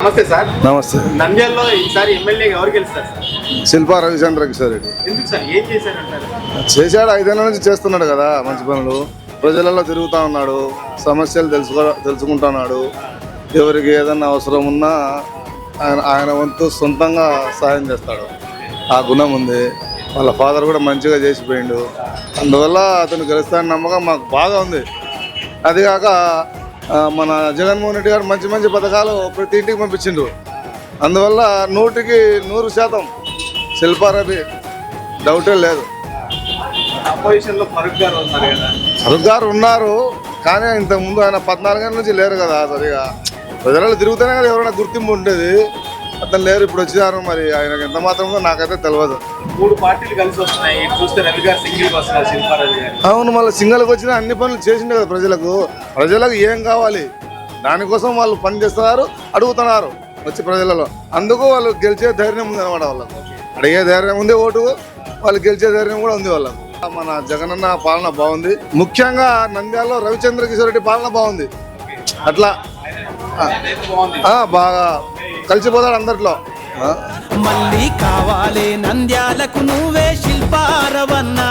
నమస్తే సార్. నమస్తే. నంద్యాలలో ఈసారి ఎమ్మెల్యేగా ఎవరు గెలుస్తారు సార్? శిల్పా రవిచంద్ర కిషోర్ రెడ్డి. ఎందుకు సార్? ఏం చేశారంటారు? చేశాడు ఐదేళ్ళ నుంచి చేస్తున్నాడు కదా మంచి పనులు. ప్రజలలో తిరుగుతూ ఉన్నాడు సమస్యలు తెలుసుకో తెలుసుకుంటున్నాడు ఎవరికి ఏదన్నా అవసరం ఉన్నా ఆయన ఆయన వంతు సొంతంగా సహాయం చేస్తాడు. ఆ గుణం ఉంది. వాళ్ళ ఫాదర్ కూడా మంచిగా చేసిపోయిండు. అందువల్ల అతను గెలుస్తాడని నమ్మకం మాకు బాగా ఉంది. అదిగాక మన జగన్మోహన్ రెడ్డి గారు మంచి మంచి పథకాలు ప్రతి ఇంటికి పంపించిండ్రు అందువల్ల నూటికి నూరు శాతం శిల్పారవి డౌటే లేదు. ఫరూక్ గారు ఉన్నారు కానీ ఇంతకు ముందు ఆయన పద్నాలుగేళ్ళ నుంచి లేరు కదా సరిగా. ప్రజలలో తిరుగుతూనే కదా ఎవరైనా గుర్తింపు ఉండేది. అతను లేరు ఇప్పుడు వచ్చినారు మరి ఆయనకు ఎంత మాత్రమో నాకైతే తెలియదు మూడు పార్టీలు కలిసి వస్తున్నాయి. చూస్తే రవి గారు సింగిల్ అవును మళ్ళీ సింగల్కి వచ్చిన అన్ని పనులు చేసిండే కదా ప్రజలకు. ప్రజలకు ఏం కావాలి? దానికోసం వాళ్ళు పని చేస్తున్నారు అడుగుతున్నారు వచ్చి ప్రజలలో. అందుకు వాళ్ళు గెలిచే ధైర్యం ఉంది అనమాట వాళ్ళకు. అడిగే ధైర్యం ఉంది ఓటు వాళ్ళు గెలిచే ధైర్యం కూడా ఉంది వాళ్ళకు. మన జగనన్న పాలన బాగుంది. ముఖ్యంగా నంద్యాలలో రవిచంద్ర కిషోర్ రెడ్డి పాలన బాగుంది. అట్లా బాగా కలిసిపోతాడు అందరిలో. మళ్ళీ కావాలి నంద్యాలకు నువ్వే శిల్పారవన్నా